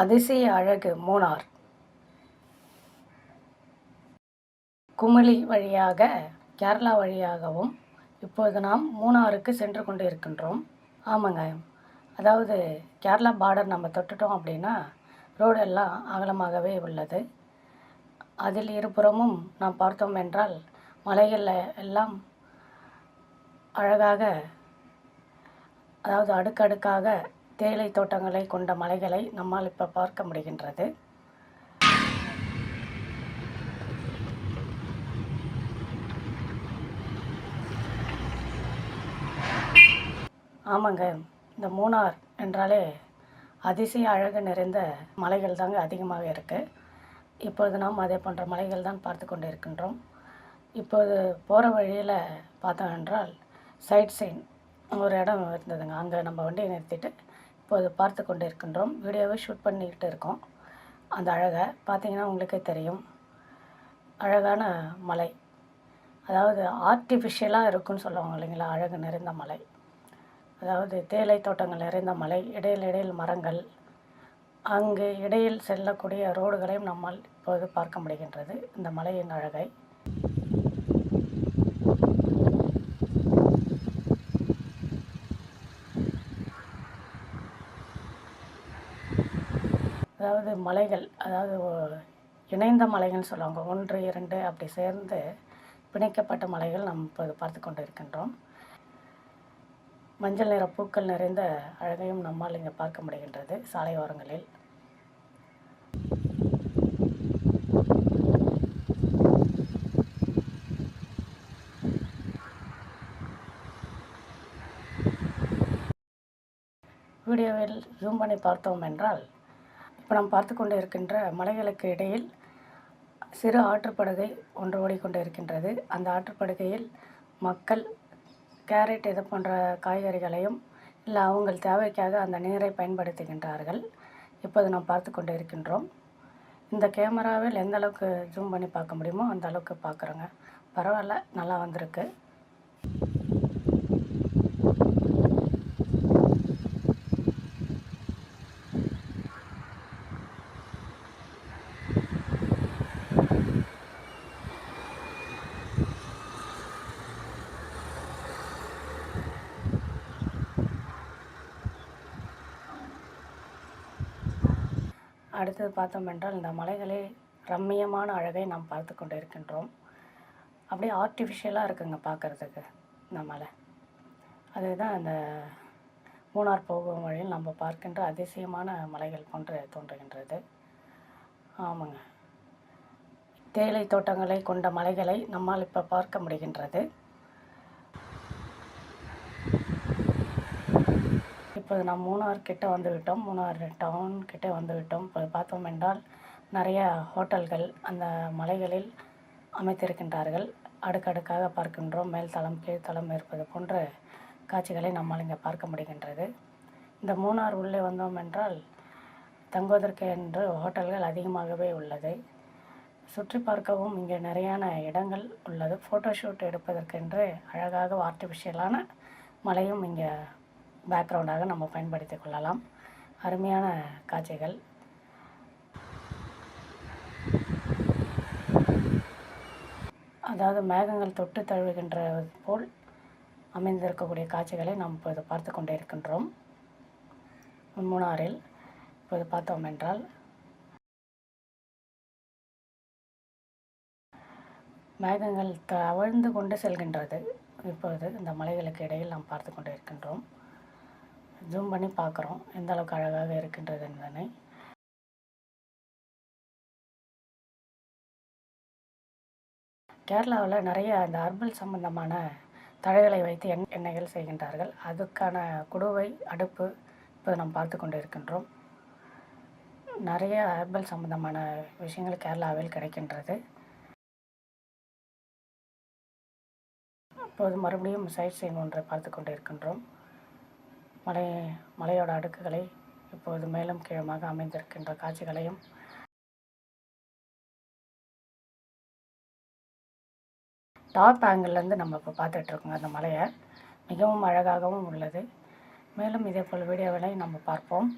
அதிசய அழகு மூணார். குமிழி வழியாக கேரளா வழியாகவும் இப்போது நாம் மூணாருக்கு சென்று கொண்டு இருக்கின்றோம் ஆமாங்க. அதாவது கேரளா பார்டர் நம்ம தொட்டுட்டோம் அப்படின்னா ரோடெல்லாம் அகலமாகவே உள்ளது. அதில் இருபுறமும் நாம் பார்த்தோம் என்றால் மலைகளில் எல்லாம் அழகாக அதாவது அடுக்கடுக்காக தேயிலை தோட்டங்களை கொண்ட மலைகளை நம்மால் இப்போ பார்க்க முடிகின்றது. ஆமாங்க இந்த மூணார் என்றாலே அதிசய அழகு நிறைந்த மலைகள் தாங்க அதிகமாக இருக்குது இப்பொழுது நாம் அதே போன்ற மலைகள் தான் பார்த்து கொண்டு இருக்கின்றோம் இப்போது போகிற வழியில் பார்த்தோம் என்றால் சைட் சைன் ஒரு இடம் இருந்ததுங்க. அங்கே நம்ம வண்டியை நிறுத்திட்டு இப்போது பார்த்து கொண்டு இருக்கின்றோம் வீடியோவை ஷூட் பண்ணிக்கிட்டு இருக்கோம். அந்த அழகை பார்த்திங்கன்னா உங்களுக்கே தெரியும். அழகான மலை. அதாவது ஆர்டிஃபிஷியலாக இருக்குன்னு சொல்லுவாங்க இல்லைங்களா? அழகு நிறைந்த மலை. அதாவது தேயிலை தோட்டங்கள் நிறைந்த மலை இடையில் இடையில் மரங்கள். அங்கு இடையில் செல்லக்கூடிய ரோடுகளையும் நம்மால் இப்போது பார்க்க முடிகின்றது. இந்த மலையின் அழகை. அதாவது மலைகள் அதாவது இணைந்த மலைகள்னு சொல்லுவாங்க. ஒன்று இரண்டு அப்படி சேர்ந்து பிணைக்கப்பட்ட மலைகள் நாம் இப்போது பார்த்து கொண்டு இருக்கின்றோம் மஞ்சள் நிற பூக்கள் நிறைந்த அழகையும் நம்மால் இங்கே பார்க்க முடிகின்றது சாலையோரங்களில் வீடியோவில் ஜூம் பண்ணி பார்த்தோம் என்றால் இப்போ நாம் பார்த்து கொண்டு இருக்கின்ற மலைகளுக்கு இடையில் சிறு ஆற்றுப்படுகை ஒன்று ஓடிக்கொண்டு இருக்கின்றது அந்த ஆற்றுப்படுகையில் மக்கள் கேரட் இது போன்ற காய்கறிகளையும் இல்லை அவங்கள் தேவைக்காக அந்த நீரை பயன்படுத்துகின்றார்கள். இப்போது நாம் பார்த்து கொண்டு இருக்கின்றோம் இந்த கேமராவில் எந்த அளவுக்கு ஜூம் பண்ணி பார்க்க முடியுமோ அந்த அளவுக்கு பார்க்குறோங்க. பரவாயில்ல நல்லா வந்திருக்கு. அடுத்தது பார்த்தோம் என்றால் இந்த மலைகளே ரம்மியமான அழகை நாம் பார்த்து கொண்டு இருக்கின்றோம் அப்படியே ஆர்டிஃபிஷியலாக இருக்குங்க பார்க்குறதுக்கு இந்த மலை. அதுதான் அந்த மூணார் போகும் வழியில் நம்ம பார்க்கின்ற அதிசயமான மலைகள் போன்று தோன்றுகின்றது. ஆமாங்க. தேயிலை தோட்டங்களை கொண்ட மலைகளை நம்மால் இப்போ பார்க்க முடிகின்றது. இப்போ நாம் மூணார் கிட்ட வந்துவிட்டோம் மூணார் டவுன் கிட்டே வந்துவிட்டோம் இப்போ பார்த்தோம் என்றால் நிறைய ஹோட்டல்கள் அந்த மலைகளில் அமைத்திருக்கின்றார்கள். அடுக்கடுக்காக பார்க்கின்றோம். மேல் தளம் கீழ்த்தளம் இருப்பது போன்ற காட்சிகளை நம்மால் இங்கே பார்க்க முடிகின்றது. இந்த மூணார் உள்ளே வந்தோம் என்றால் தங்குவதற்கு என்று ஹோட்டல்கள் அதிகமாகவே உள்ளது. சுற்றி பார்க்கவும் இங்கே நிறையான இடங்கள் உள்ளது. ஃபோட்டோஷூட் எடுப்பதற்கென்று அழகாக ஆர்டிஃபிஷியலான மலையும் இங்கே பேக்ரவுண்டாக நம்ம பயன்படுத்திக் கொள்ளலாம். அருமையான காட்சிகள். அதாவது மேகங்கள் தொட்டு தழுவுகின்ற போல் அமைந்திருக்கக்கூடிய காட்சிகளை நாம் இப்போது பார்த்து கொண்டே இருக்கின்றோம். மூணாறில் இப்போது பார்த்தோம் என்றால் மேகங்கள் தவழ்ந்து கொண்டு செல்கின்றது. இப்பொழுது இந்த மலைகளுக்கு இடையில் நாம் பார்த்து கொண்டு இருக்கின்றோம். ஜூம் பண்ணி பார்க்குறோம் எந்த அளவுக்கு அழகாக இருக்கின்றது என்பதனை கேரளாவில் நிறைய அந்த அர்பல் சம்பந்தமான தழைகளை வைத்து எண் எண்ணெய்கள் செய்கின்றார்கள். அதுக்கான குடுவை அடுப்பு இப்போ நாம் பார்த்து கொண்டு இருக்கின்றோம் நிறைய அர்பல் சம்பந்தமான விஷயங்கள் கேரளாவில் கிடைக்கின்றது. இப்போது மறுபடியும் சைட் சீன் ஒன்றை பார்த்து கொண்டு இருக்கின்றோம் மலை மலையோட அடுக்குகளை இப்போது மேலும் கீழமாக அமைந்திருக்கின்ற காட்சிகளையும் டாப் ஆங்கிள்லேருந்து நம்ம இப்போ பார்த்துட்ருக்கோங்க அந்த மலையை. மிகவும் அழகாகவும் உள்ளது. மேலும் இதே போல் வீடியோவிலையும் நம்ம பார்ப்போம்.